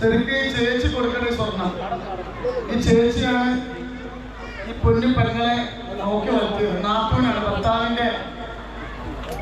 ശരിക്കും ഈ ചേച്ചി കൊടുക്കണേ സ്വർണം. ഈ ചേച്ചിയാണ് ഈ പൊന്നു പെങ്ങളെ നോക്കി വളർത്തിയത്. നാത്തൂനാണ് ഭർത്താവിന്റെ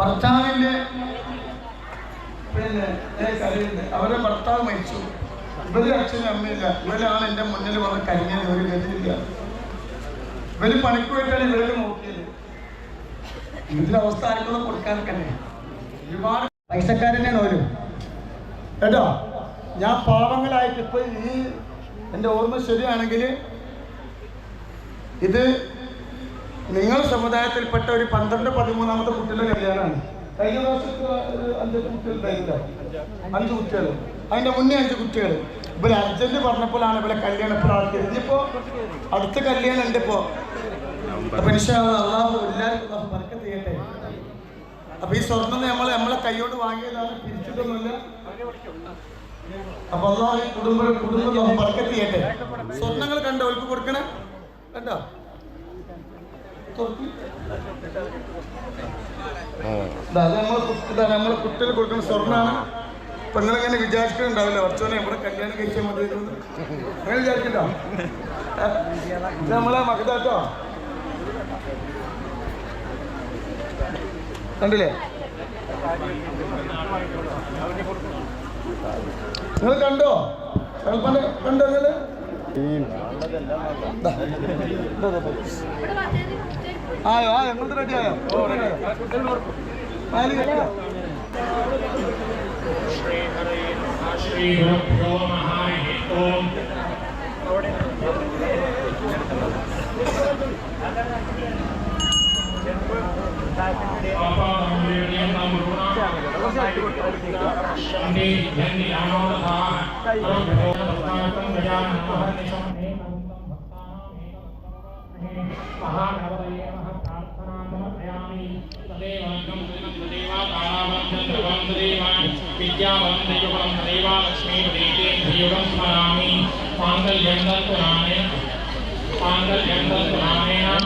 ഭർത്താവിന്റെ പിന്നെ അവരുടെ ഭർത്താവ് മരിച്ചു. ഇവർ അച്ഛനും അമ്മയില്ല ഇവരാണ് എന്റെ മുന്നിൽ വന്ന് കരിഞ്ഞത്. ഇവർ ഗതിയില്ല ഇവർ പണിക്ക് പോയിട്ടാണ് ഇവരൊക്കെ നോക്കിയത്. ഇതിന്റെ അവസ്ഥ ആർക്കൊന്നും കൊടുക്കാൻ തന്നെ ഒരുപാട് പൈസക്കാരനാണ് ഓരോ കേട്ടോ? ഞാൻ പാവങ്ങളായിട്ട് ഇപ്പൊ ഈ എന്റെ ഓർമ്മ ശരിയാണെങ്കിൽ ഇത് നിങ്ങൾ സമുദായത്തിൽപ്പെട്ട ഒരു പന്ത്രണ്ട് പതിമൂന്നാമത്തെ കുട്ടിയുടെ കല്യാണമാണ്. കഴിഞ്ഞ ഒരു അഞ്ച് അഞ്ച് കുട്ടികൾ. അതിന്റെ മുന്നേ അഞ്ച് കുട്ടികൾ. ഇവർ അർജന്റ് പറഞ്ഞപ്പോഴാണ് ഇവരെ കല്യാണം ഇപ്പോഴാക്കിയത് ഇനിയിപ്പോ അടുത്ത കല്യാണം ഉണ്ട് ഇപ്പോ. അപ്പൊ അള്ളാഹു ചെയ്യട്ടെ. അപ്പൊ ഈ സ്വർണം നമ്മൾ നമ്മളെ കൈയോട് വാങ്ങിയതാണ് പിരിച്ചിട്ടൊന്നുമില്ല. അപ്പൊ അള്ളാഹ് കുടുംബം കുടുംബം ബർക്കത്ത് ചെയ്യട്ടെ. സ്വർണങ്ങൾ കണ്ടോ? അവർക്ക് കൊടുക്കണേ? കണ്ടോ? അത് നമ്മളെ കു- നമ്മളെ കുട്ടികൾ കൊടുക്കുന്ന സ്വർണമാണ് പെങ്ങളെങ്ങനെ വിചാരിക്കുന്നുണ്ടാവില്ല കുറച്ചോനെ ഇവിടെ കല്യാണം കഴിച്ചാൽ മതി. അങ്ങനെ വിചാരിക്കണ്ടോ. ഇത് നമ്മളെ മകതാട്ടോ. കണ്ടില്ലേ? നിങ്ങൾ കണ്ടോ കണ്ടോ നിങ്ങൾ ദാ. ആയോ ആ ഞങ്ങൾ റെഡി ആയോ ഓ, ready ആയോ? പാൽ विद्यावन्दयुगं देवा लक्ष्मीपदीते धियुगं स्मरामि पाङ्गल्यन्दन्तु नामेण पाङ्गल्यन्दन्तु नामेण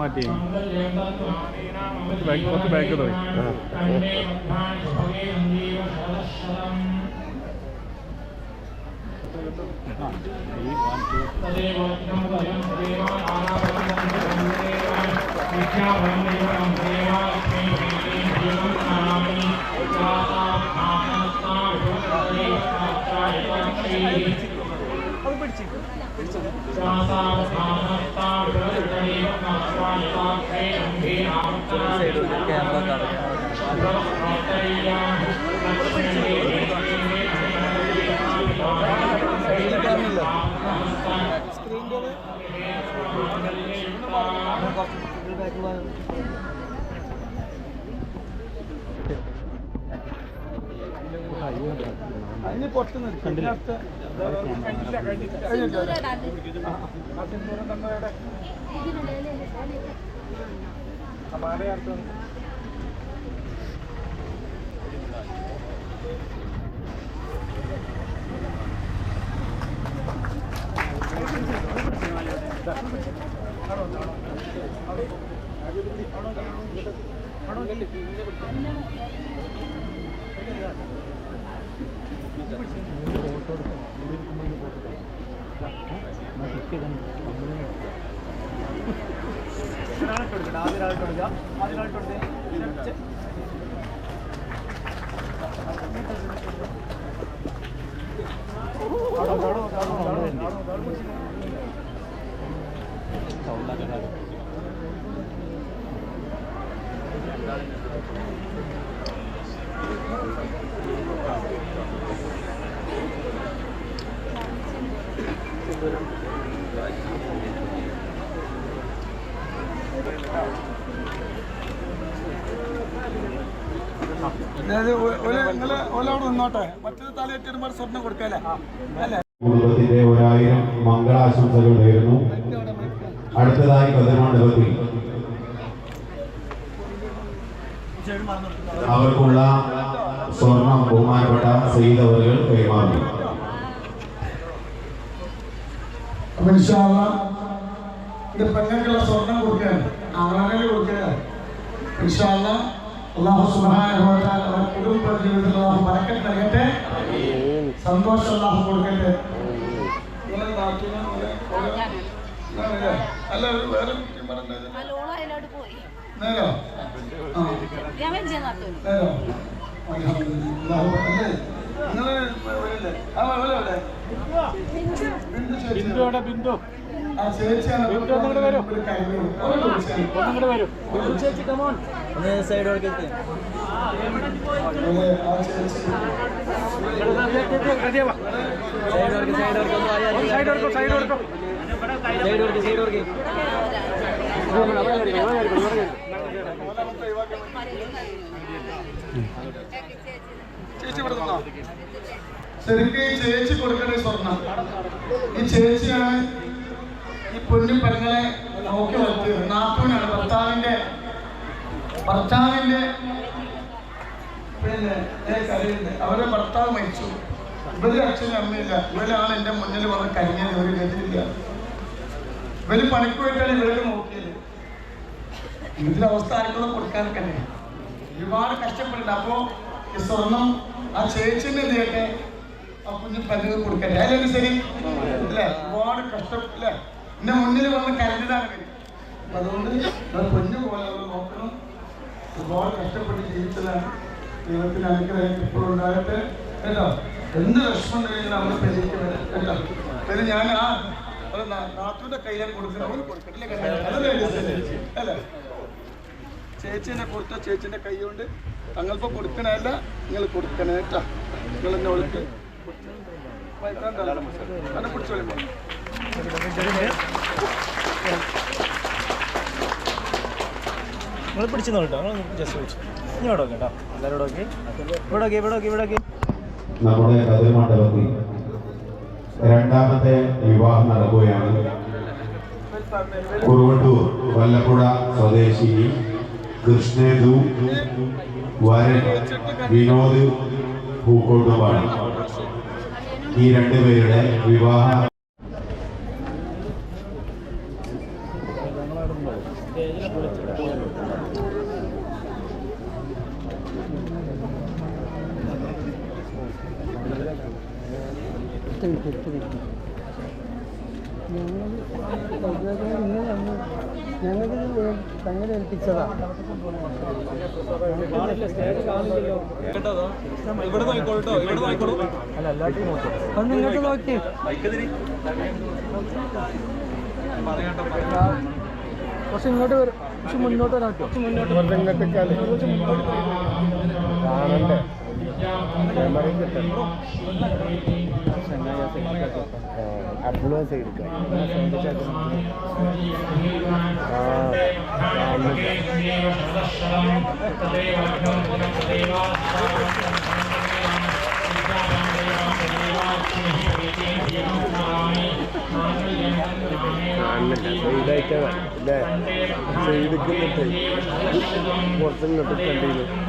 മാറ്റി കുറച്ച് ബാക്ക് പോയി അതിന് പുറത്ത് നിർത്തി അടുത്ത കഴിഞ്ഞിട്ടോ? ആ, ആ സിന്ദൂരം തന്നവരുടെ なるほど。അതായത് നിന്നോട്ടെ. മറ്റൊരു തലയെറ്റിടുമ്പോൾ സ്വർണം കൊടുക്കല്ലേ? അല്ലേ? കുടുംബത്തിൽ കുടുംബത്തിന്റെ ഒരായിരം മംഗളാശംസകൾ നേരുന്നു അടുത്തതായി കതിർമണ്ഡപത്തിൽ അവർക്കുള്ള സ്വർണം ബഹുമാനപ്പെട്ട സെയ്തവറുകൾ കൈമാറി. പെണ്ണുക്കുള്ള സ്വർണം കൊടുക്കുക ആണുങ്ങൾ കൊടുക്കുക ഇൻഷാല്ല അള്ളാഹു സുബ്ഹാനഹു വ തആല അവരുടെ കുടുംബ ജീവിതത്തിൽ അള്ളാഹു ബറക്കത്ത് നൽകട്ടെ. സന്തോഷം അള്ളാഹു കൊടുക്കട്ടെ? അല്ല വേറെ കുട്ടി പറഞ്ഞത് നേരോ? നേരോ. ബിന്ദു ബിന്ദു. ചേച്ചി. കൊടുക്കണേ? ശരിക്കും ഈ ചേച്ചി കൊടുക്കേണ്ട ഈ സ്വർണം ഈ ചേച്ചിയാണ് പൊന്നു പെങ്ങളെ നോക്കി വളർത്തിയത്. നാത്തൂനാണ് ഭർത്താവിന്റെ ഭർത്താവിന്റെ പിന്നെ അവരെ ഭർത്താവ് മരിച്ചു. ഇവർ അച്ഛനും അമ്മയില്ല ഇവരാണ് എന്റെ മുന്നിൽ വന്ന് കരിഞ്ഞത്. ഒരു ഗതിയില്ല. ഇവർ പണിക്ക് പോയിട്ടാണ് ഇവരെ നോക്കിയത്. ഇതിന്റെ അവസ്ഥ ആർക്കൊന്നും കൊടുക്കാനൊക്കെ ഒരുപാട് കഷ്ടപ്പെട്ടിട്ട് അപ്പോ ഈ സ്വർണം ആ ചേച്ചിന്റെ എന്തൊക്കെ ആ കുഞ്ഞു പല്ലുകൾ കൊടുക്കട്ടെ. അതിലൊരു ശരി. അല്ലേ? ഒരുപാട് കഷ്ടം. അല്ലേ? എന്റെ മുന്നിൽ വന്ന് ഇവർ. അപ്പൊ അതുകൊണ്ട് പൊന്നു പോലെ നോക്കണം ഒരുപാട് കഷ്ടപ്പെട്ട് ജീവിച്ചതാണ്. ദൈവത്തിന് അനുഗ്രഹം ഇപ്പോഴും ഉണ്ടാകട്ടെ. കേട്ടോ? എന്ത് വിഷമം ഉണ്ടെങ്കിലും നമ്മൾ വരാം കേട്ടോ? പിന്നെ ഞാൻ ആ ഒരു നാ- നാത്തൂന്റെ കയ്യിലേക്ക് ചേച്ചിനെ കൊടുത്ത? ചേച്ചിന്റെ കൈ കൊണ്ട് തങ്ങൾക്ക് കൊടുക്കണല്ല നിങ്ങൾ കൊടുക്കണേട്ടാ നിങ്ങൾ എന്നെ വിളിക്ക് പിടിച്ചോളി നിങ്ങൾ പിടിച്ചു നോട്ടോ നിങ്ങൾ ജസ്റ്റ് പിടിച്ചു. ഇങ്ങോട്ട് നോക്കി കേട്ടോ. എല്ലാവരോടും നോക്കി. ഇവിടെ നോക്കി ഇവിടെ നോക്കി ഇവിടെ നോക്കി. നമ്മുടെ കതിർമണ്ഡപത്തിൽ രണ്ടാമത്തെ വിവാഹം നടക്കുകയാണ്. കുറുവട്ടൂർ വല്ലപ്പുഴ സ്വദേശി കൃഷ്ണേതു വരൻ വിനോദ് പൂക്കോട്ടുമാണ് ഈ രണ്ടുപേരുടെ വിവാഹ ഞങ്ങൾക്ക് തങ്ങനെ ഏൽപ്പിച്ചതാ ഒന്ന് ഇങ്ങോട്ട് നോക്കി കുറച്ച് ഇങ്ങോട്ട് വരും. കുറച്ച് മുന്നോട്ട് വരാം. കുറച്ച് മുന്നോട്ട് കുറച്ച് മുന്നോട്ട് കാണണ്ടേ ക്യാമറയും കിട്ടണം അഡ്വാൻസ് എടുക്കാം പുറത്തിങ്ങോട്ട് കണ്ടിരുന്നു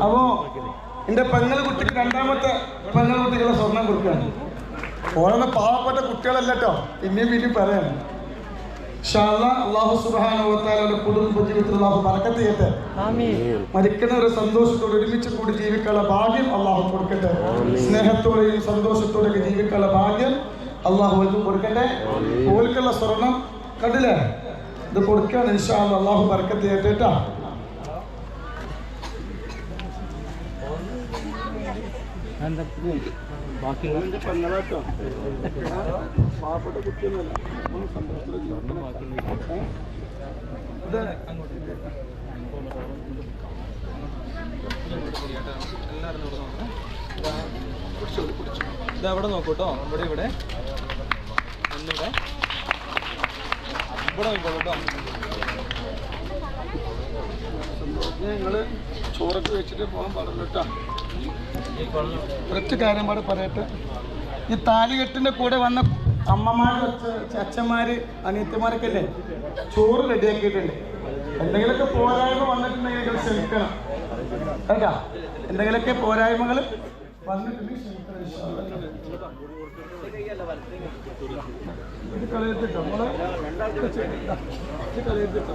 അപ്പോ എന്റെ പെങ്ങൾ കുട്ടിക്ക് രണ്ടാമത്തെ പെങ്ങൾ കുട്ടികളെ സ്വർണം കൊടുക്കുകയാണ് ഓരോന്ന് പാവപ്പെട്ട കുട്ടികളല്ല കേട്ടോ പിന്നെയും പിന്നെയും പറയാണ് അള്ളാഹു സുബാനുവത്താലുള്ള കുടുംബ ജീവിതത്തിൽ അള്ളാഹു പറക്കത്ത് ചെയ്യട്ടെ. മരിക്കുന്ന ഒരു സന്തോഷത്തോടെ ഒരുമിച്ച് കൂടി ജീവിക്കാനുള്ള ഭാഗ്യം അള്ളാഹു കൊടുക്കട്ടെ. സ്നേഹത്തോടെയും സന്തോഷത്തോടെയും ജീവിക്കാനുള്ള ഭാഗ്യം അള്ളാഹു അവർക്ക് കൊടുക്കട്ടെ. ഓൽക്കുള്ള സ്വർണം കണ്ടില്ലേ? ഇത് കൊടുക്കാൻ ഇൻഷാല്ല അള്ളാഹു പറക്കത്ത് ചെയ്യട്ടെ കേട്ടോ ഇത് അവിടെ നോക്കൂട്ടോ ഇവിടെ ഇവിടെ. ഒന്നിവിടെ ഇവിടെ നോക്കോട്ടോ ഞങ്ങൾ നിങ്ങൾ ചോറൊക്കെ വെച്ചിട്ട് പോകാൻ പാടില്ല കേട്ടോ. ഒരൊറ്റ കാര്യം കൂടെ പറയട്ടെ. ഈ താലികെട്ടിന്റെ കൂടെ വന്ന അമ്മമാര് അച്ഛ- അച്ഛന്മാര് അനിയത്തിമാരൊക്കെ അല്ലേ ചോറ് റെഡിയാക്കിയിട്ടുണ്ട്. എന്തെങ്കിലുമൊക്കെ പോരായ്മ വന്നിട്ടുണ്ടെങ്കിൽ ക്ഷമിക്കണം. കേട്ടാ? എന്തെങ്കിലുമൊക്കെ പോരായ്മകൾ വന്നിട്ടുണ്ടെങ്കിൽ ക്ഷമിക്കണം കളിയെത്തിട്ടോ അല്ലാ. കളിയെത്തിട്ടോ കളയത്തിട്ടോ മോളെ ഇത് കളയത്തിട്ടോ